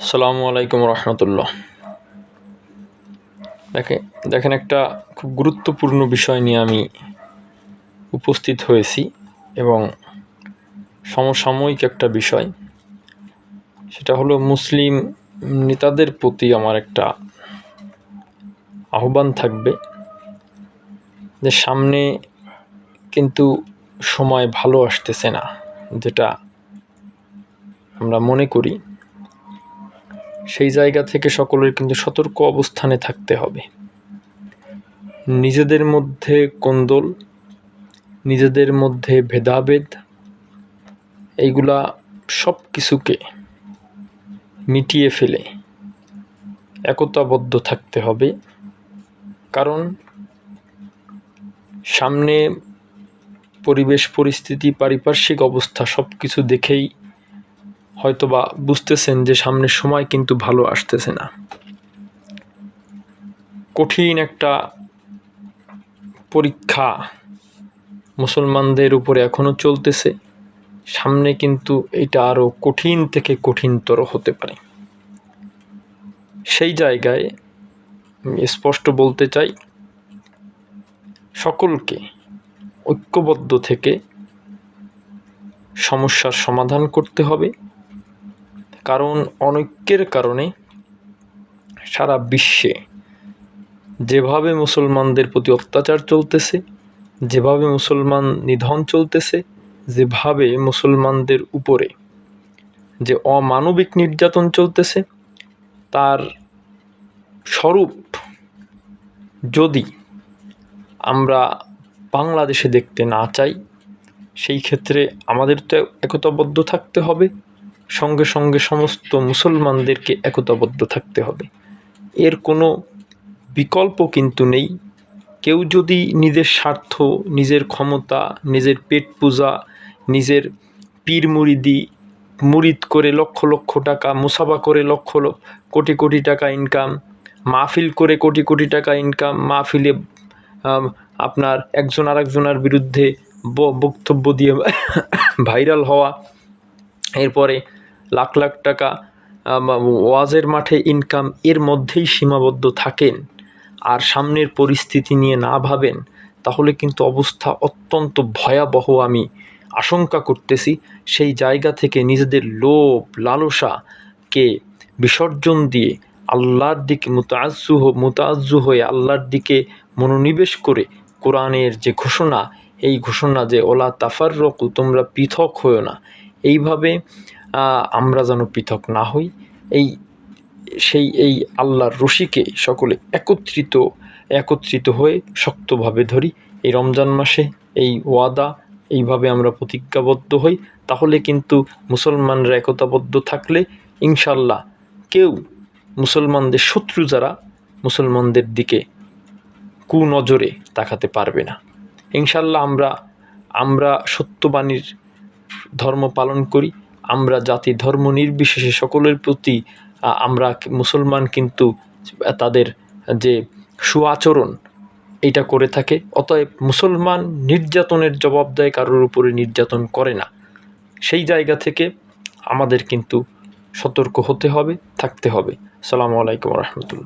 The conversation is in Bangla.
আসসালামু আলাইকুম রহমতুল্লাহ। দেখে দেখেন একটা খুব গুরুত্বপূর্ণ বিষয় নিয়ে আমি উপস্থিত হয়েছি এবং সমসাময়িক একটা বিষয়। সেটা হলো মুসলিম নেতাদের প্রতি আমার একটা আহ্বান থাকবে যে সামনে কিন্তু সময় ভালো আসতেছে না, যেটা আমরা মনে করি। সেই জায়গা থেকে সকলের কিন্তু সতর্ক অবস্থানে থাকতে হবে। নিজেদের মধ্যে কোন্দল, নিজেদের মধ্যে ভেদাভেদ, এইগুলা সব কিছুকে মিটিয়ে ফেলে একতাবদ্ধ থাকতে হবে। কারণ সামনে পরিবেশ, পরিস্থিতি, পারিপার্শ্বিক অবস্থা সব কিছু দেখেই হয়তোবা বুঝতেছেন যে সামনের সময় কিন্তু ভালো আসতেছে না। কঠিন একটা পরীক্ষা মুসলমানদের উপরে এখনও চলতেছে। সামনে কিন্তু এটা আরও কঠিন থেকে কঠিনতর হতে পারে। সেই জায়গায় আমি স্পষ্ট বলতে চাই, সকলকে ঐক্যবদ্ধ থেকে সমস্যার সমাধান করতে হবে। কারণ অনৈক্যের কারণে সারা বিশ্বে যেভাবে মুসলমানদের প্রতি অত্যাচার চলতেছে, যেভাবে মুসলমান নিধন চলতেছে, যেভাবে মুসলমানদের উপরে যে অমানবিক নির্যাতন চলতেছে, তার স্বরূপ যদি আমরা বাংলাদেশে দেখতে না চাই, সেই ক্ষেত্রে আমাদের তো একতাবদ্ধ থাকতে হবে। সঙ্গে সঙ্গে সমস্ত মুসলমানদেরকে একতাবদ্ধ থাকতে হবে। এর কোনো বিকল্প কিন্তু নেই। কেউ যদি নিজের স্বার্থ, নিজের ক্ষমতা, নিজের পেট পূজা, নিজের পীর মুরিদি মুরিদ করে লক্ষ লক্ষ টাকা, মুসাফা করে লক্ষ কোটি কোটি টাকা ইনকাম মাহফিল করে কোটি কোটি টাকা ইনকাম মাহফিলে আপনার একজন আরেকজনের বিরুদ্ধে বক্তব্য দিয়ে ভাইরাল হওয়া, এরপরে লাখ লাখ টাকা ওয়াজের মাঠে ইনকাম এর মধ্যেই সীমাবদ্ধ থাকেন। আর সামনের পরিস্থিতি নিয়ে না ভাবেন, তাহলে কিন্তু অবস্থা অত্যন্ত ভয়াবহ আমি আশঙ্কা করতেছি। সেই জায়গা থেকে নিজেদের লোভ লালসাকে বিসর্জন দিয়ে আল্লাহর দিকে মুতাজ্জু মুতাজ্জু হয়ে আল্লাহর দিকে মনোনিবেশ করে কোরআনের যে ঘোষণা, এই ঘোষণা যে ওলা তাফার রকু তোমরা পৃথক হয়েও না। এইভাবে আমরা যেন পৃথক না হই। এই, সেই, এই আল্লাহর রশিকে সকলে একত্রিত একত্রিত হয়ে শক্তভাবে ধরি। এই রমজান মাসে এই ওয়াদা, এইভাবে আমরা প্রতিজ্ঞাবদ্ধ হই। তাহলে কিন্তু মুসলমানরা একতাবদ্ধ থাকলে ইনশাল্লাহ কেউ মুসলমানদের শত্রু যারা মুসলমানদের দিকে কুনজরে তাকাতে পারবে না। ইনশাল্লাহ আমরা আমরা সত্যবাণীর ধর্ম পালন করি। আমরা জাতি, ধর্ম নির্বিশেষে সকলের প্রতি আমরা মুসলমান কিন্তু তাদের যে সুআচরণ এটা করে থাকে। অতএব মুসলমান নির্যাতনের জবাব দেয় কারোর উপরে নির্যাতন করে না। সেই জায়গা থেকে আমাদের কিন্তু সতর্ক হতে হবে, থাকতে হবে। সালামু আলাইকুম রহমতুল্লাহ।